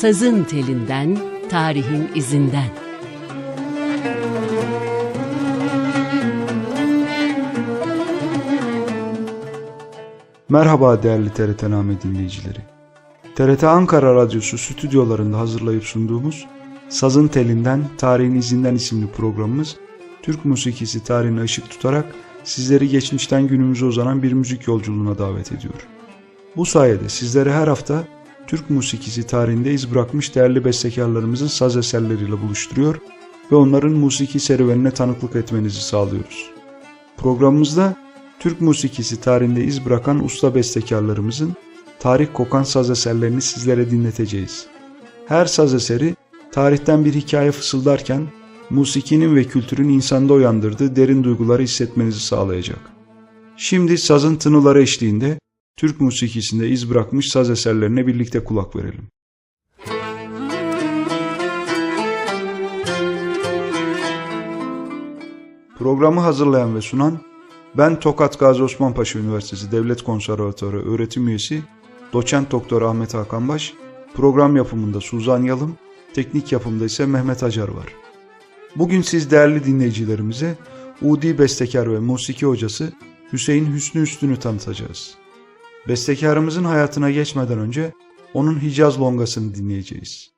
Sazın telinden, tarihin izinden. Merhaba değerli TRT Name dinleyicileri. TRT Ankara Radyosu stüdyolarında hazırlayıp sunduğumuz Sazın Telinden, Tarihin İzinden isimli programımız Türk musikisi tarihine ışık tutarak sizleri geçmişten günümüze uzanan bir müzik yolculuğuna davet ediyor. Bu sayede sizlere her hafta Türk musikisi tarihinde iz bırakmış değerli bestekarlarımızın saz eserleriyle buluşturuyor ve onların musiki serüvenine tanıklık etmenizi sağlıyoruz. Programımızda Türk musikisi tarihinde iz bırakan usta bestekarlarımızın tarih kokan saz eserlerini sizlere dinleteceğiz. Her saz eseri tarihten bir hikaye fısıldarken musikinin ve kültürün insanda uyandırdığı derin duyguları hissetmenizi sağlayacak. Şimdi sazın tınıları eşliğinde Türk musikisinde iz bırakmış saz eserlerine birlikte kulak verelim. Programı hazırlayan ve sunan ben Tokat Gazi Osman Üniversitesi Devlet Konservatuarı öğretim üyesi Doçent Doktor Ahmet Hakan Baş, program yapımında Suzan Yalım, teknik yapımda ise Mehmet Acar var. Bugün siz değerli dinleyicilerimize Udi bestekar ve musiki hocası Hüseyin Hüsnü Üstün'ü tanıtacağız. Bestekarımızın hayatına geçmeden önce onun Hicaz longasını dinleyeceğiz.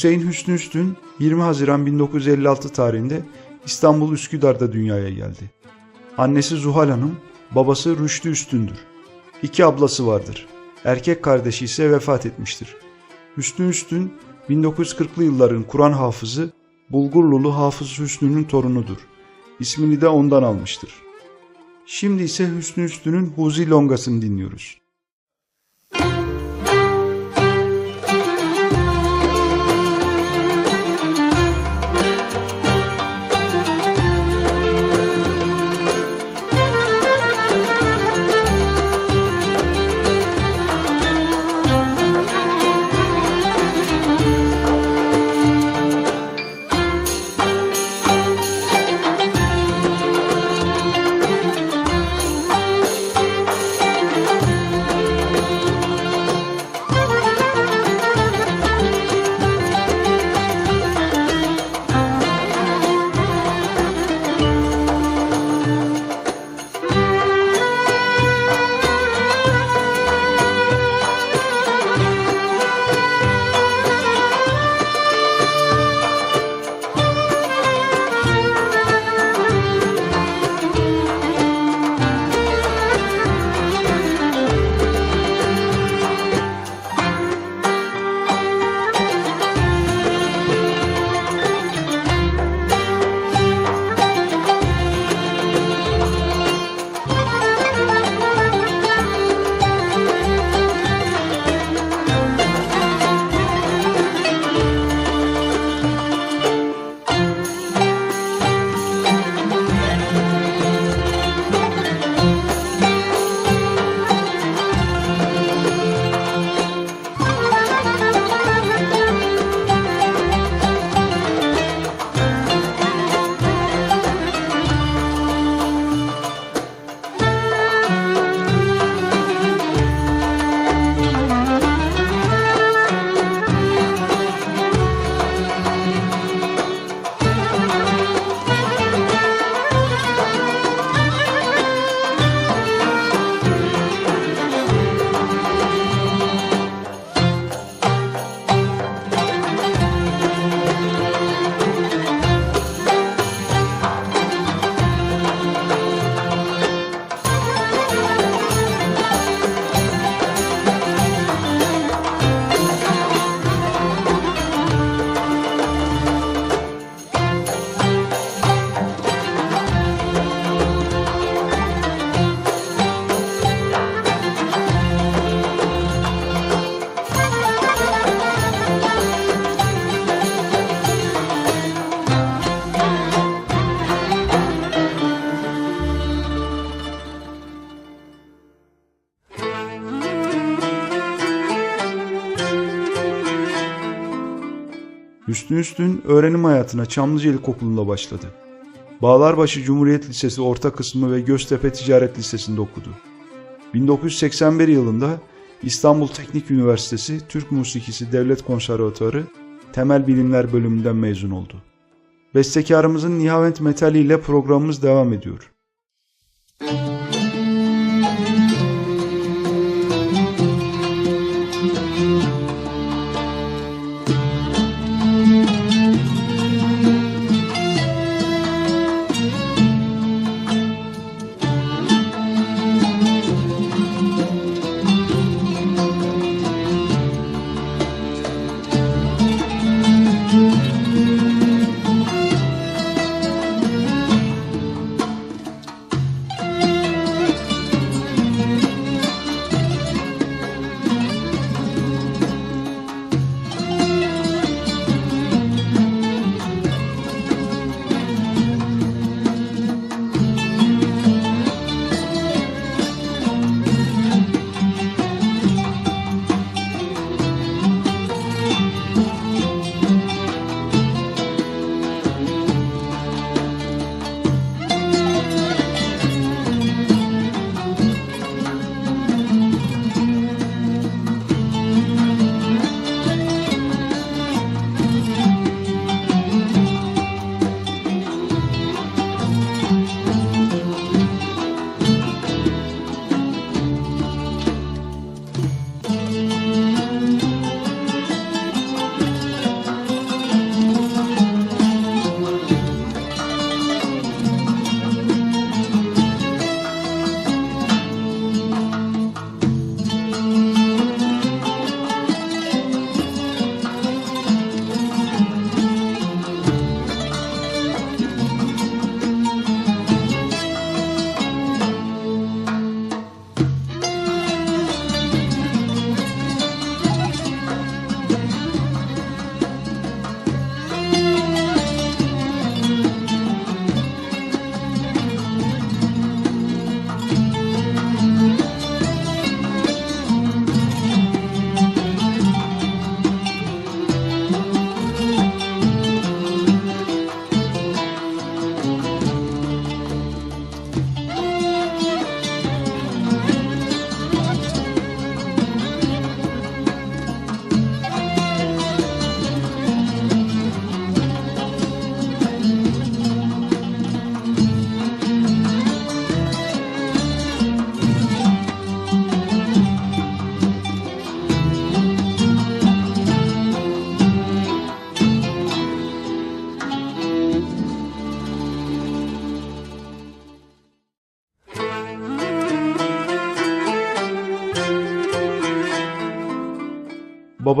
Hüseyin Hüsnü Üstün 20 Haziran 1956 tarihinde İstanbul Üsküdar'da dünyaya geldi. Annesi Zuhal Hanım, babası Rüştü Üstündür. İki ablası vardır. Erkek kardeşi ise vefat etmiştir. Hüsnü Üstün 1940'lı yılların Kur'an hafızı Bulgurlulu Hafız Hüsnü'nün torunudur. İsmini de ondan almıştır. Şimdi ise Hüsnü Üstün'ün Huzi Longasını dinliyoruz. Hüsnü Üstün öğrenim hayatına Çamlıca İlkokulu'nda başladı. Bağlarbaşı Cumhuriyet Lisesi orta kısmı ve Göztepe Ticaret Lisesi'nde okudu. 1981 yılında İstanbul Teknik Üniversitesi Türk Musikisi Devlet Konservatuarı Temel Bilimler bölümünden mezun oldu. Bestekarımızın Nihavent Metali ile programımız devam ediyor.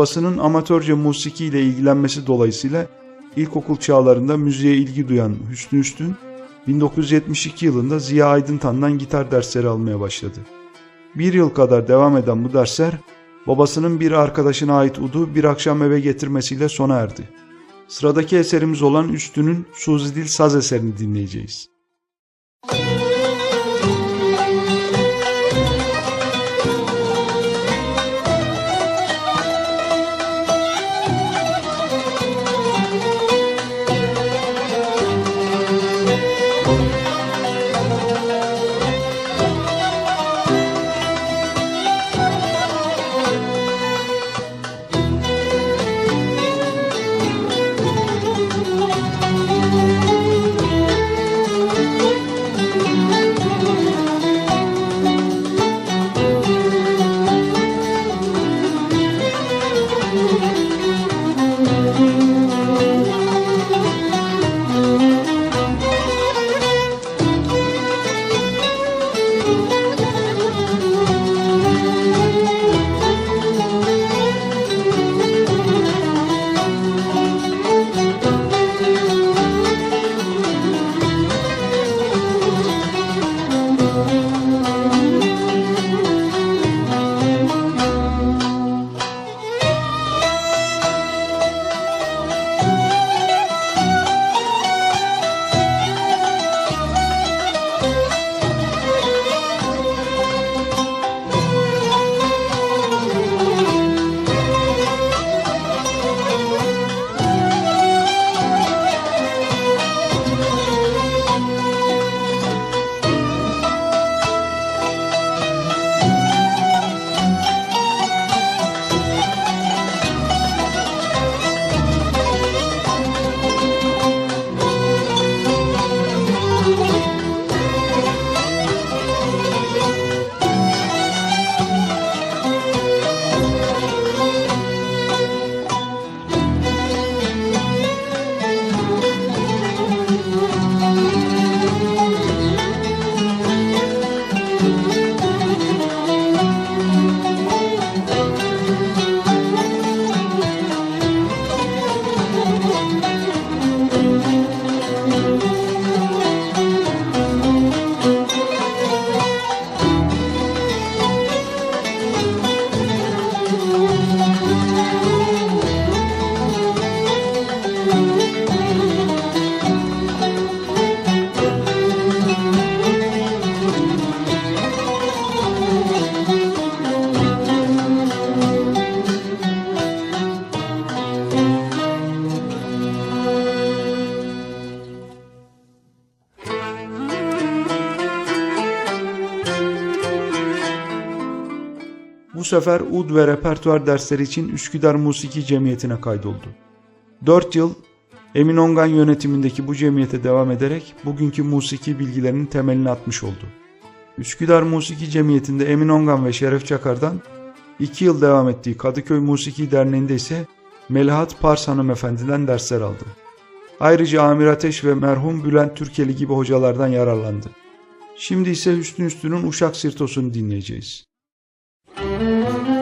Babasının amatörce musiki ile ilgilenmesi dolayısıyla ilkokul çağlarında müziğe ilgi duyan Hüsnü Üstün, 1972 yılında Ziya Aydıntan'dan gitar dersleri almaya başladı. Bir yıl kadar devam eden bu dersler, babasının bir arkadaşına ait udu bir akşam eve getirmesiyle sona erdi. Sıradaki eserimiz olan Üstün'ün Suzi Dil Saz eserini dinleyeceğiz. Müzik sefer ud ve repertuar dersleri için Üsküdar Musiki Cemiyeti'ne kaydoldu. 4 yıl Emin Ongan yönetimindeki bu cemiyete devam ederek bugünkü musiki bilgilerinin temelini atmış oldu. Üsküdar Musiki Cemiyeti'nde Emin Ongan ve Şeref Çakar'dan 2 yıl devam ettiği Kadıköy Musiki Derneği'nde ise Melahat Pars hanımefendiden dersler aldı. Ayrıca Amir Ateş ve merhum Bülent Türkeli gibi hocalardan yararlandı. Şimdi ise Hüsnü Üstü'nün Uşak Sirtos'unu dinleyeceğiz. Música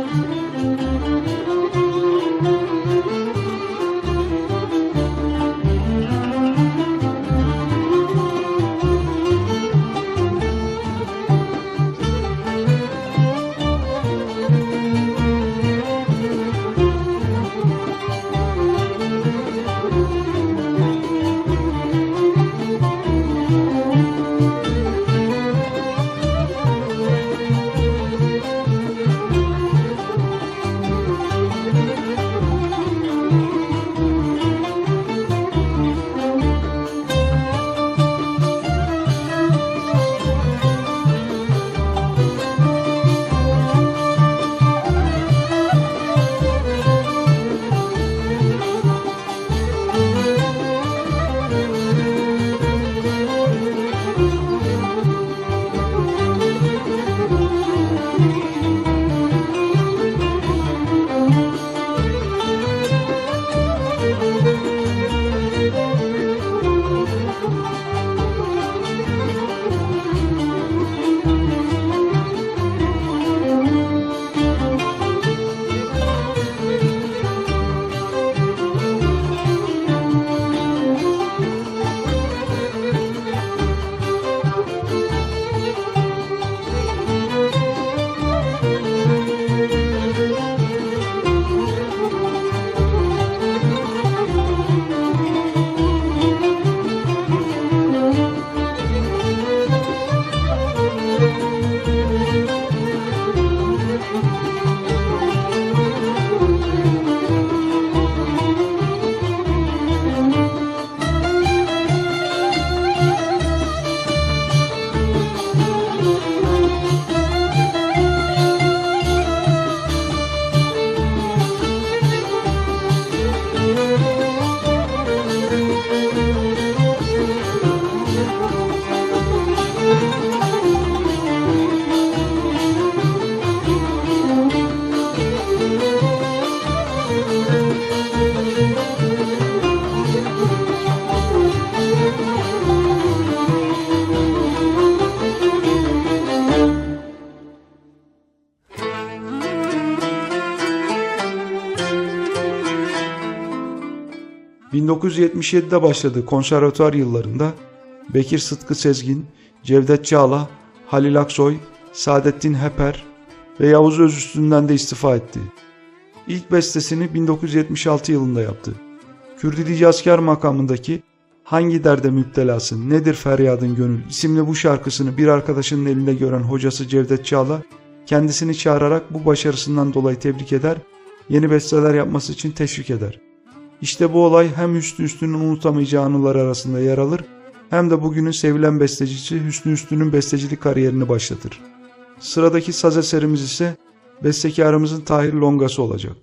...1977'de başladığı konservatuar yıllarında... ...Bekir Sıtkı Sezgin, Cevdet Çağla, Halil Aksoy, Saadettin Heper ve Yavuz Özüstü'nden de istifa etti. İlk bestesini 1976 yılında yaptı. Kürdili Asker makamındaki Hangi derde müptelasın, nedir feryadın gönül isimli bu şarkısını bir arkadaşının elinde gören hocası Cevdet Çağla kendisini çağırarak bu başarısından dolayı tebrik eder, yeni besteler yapması için teşvik eder. İşte bu olay hem Hüsnü Üstü'nün unutamayacağı anılar arasında yer alır hem de bugünün sevilen bestecisi Hüsnü Üstü'nün bestecilik kariyerini başlatır. Sıradaki saz eserimiz ise bestekarımızın Tahir Longası olacak.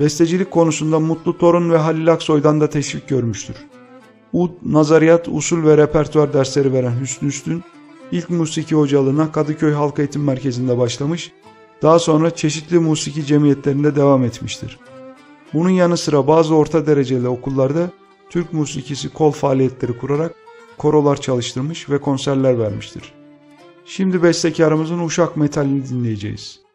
Bestecilik konusunda Mutlu Torun ve Halil Aksoy'dan da teşvik görmüştür. Ud, nazariyat, usul ve repertuar dersleri veren Hüsnü Üstün, ilk musiki hocalığına Kadıköy Halk Eğitim Merkezi'nde başlamış, daha sonra çeşitli musiki cemiyetlerinde devam etmiştir. Bunun yanı sıra bazı orta dereceli okullarda Türk musikisi kol faaliyetleri kurarak korolar çalıştırmış ve konserler vermiştir. Şimdi bestekarımızın Uşak Metalini dinleyeceğiz.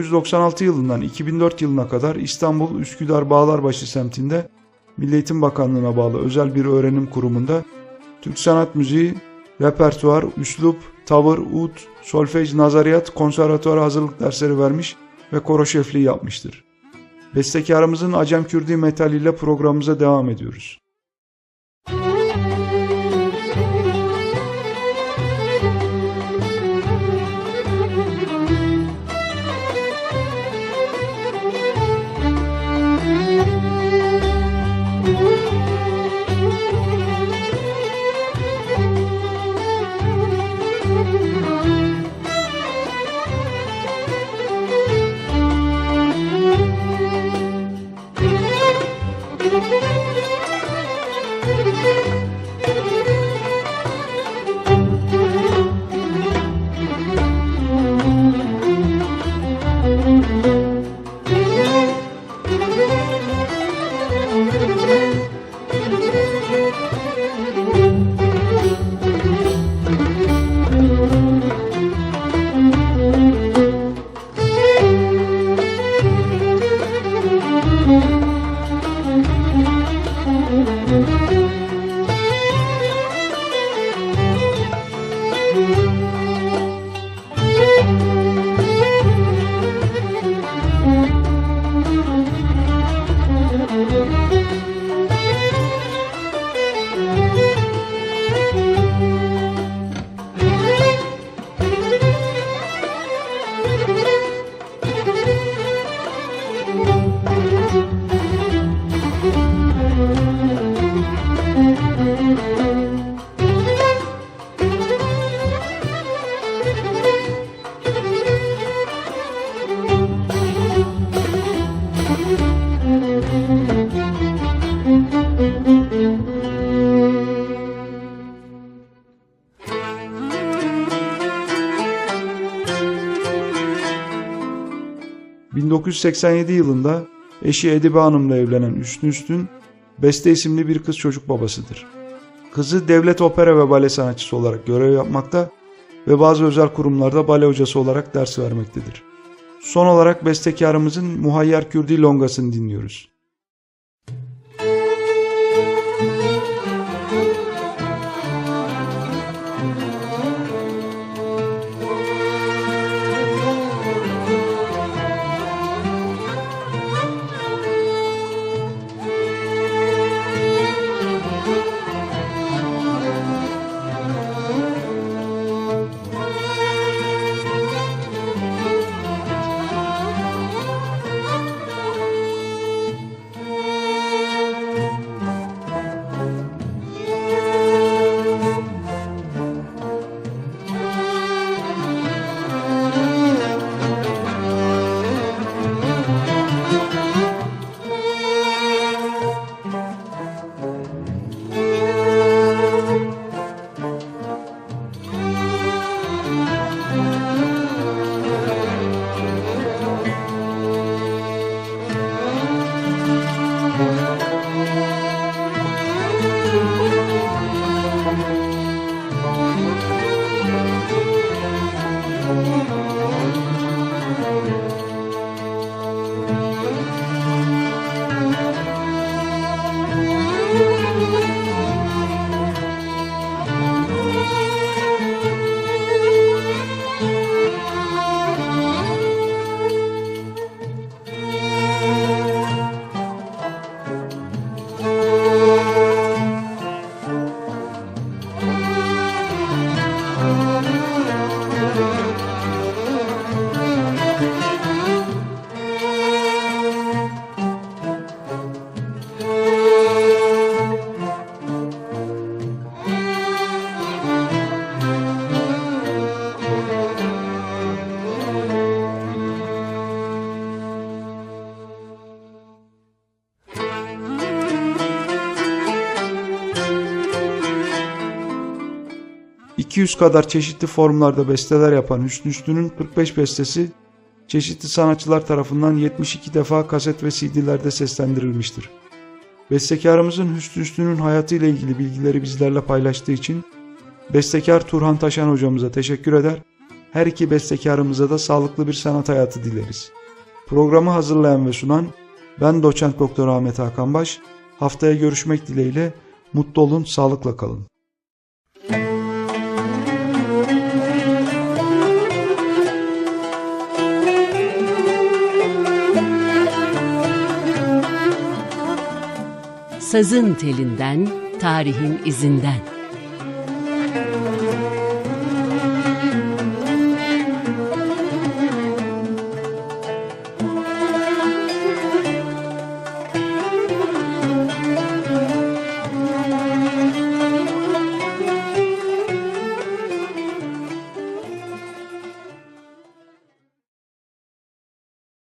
...1996 yılından 2004 yılına kadar İstanbul Üsküdar Bağlarbaşı semtinde Milli Eğitim Bakanlığı'na bağlı özel bir öğrenim kurumunda Türk sanat müziği, repertuar, üslup, tavır, ud, solfej, nazariyat, konservatuar hazırlık dersleri vermiş ve koro şefliği yapmıştır. Bestekarımızın Acem Kürdi Metal ile programımıza devam ediyoruz. Thank 1987 yılında eşi Edibe Hanım'la evlenen Üstün Üstün, Beste isimli bir kız çocuk babasıdır. Kızı devlet opera ve bale sanatçısı olarak görev yapmakta ve bazı özel kurumlarda bale hocası olarak ders vermektedir. Son olarak bestekarımızın Muhayyer Kürdi Longas'ını dinliyoruz. ...200 kadar çeşitli formlarda besteler yapan Hüsnü Üstün'ün 45 bestesi... ...çeşitli sanatçılar tarafından 72 defa kaset ve CD'lerde seslendirilmiştir. Bestekarımızın Hüsnü Üstün'ün hayatıyla ilgili bilgileri bizlerle paylaştığı için... ...bestekar Turhan Taşan hocamıza teşekkür eder... ...her iki bestekarımıza da sağlıklı bir sanat hayatı dileriz. Programı hazırlayan ve sunan... ...ben doçent doktor Ahmet Hakan Baş... ...haftaya görüşmek dileğiyle... ...mutlu olun, sağlıkla kalın. Sazın telinden, tarihin izinden.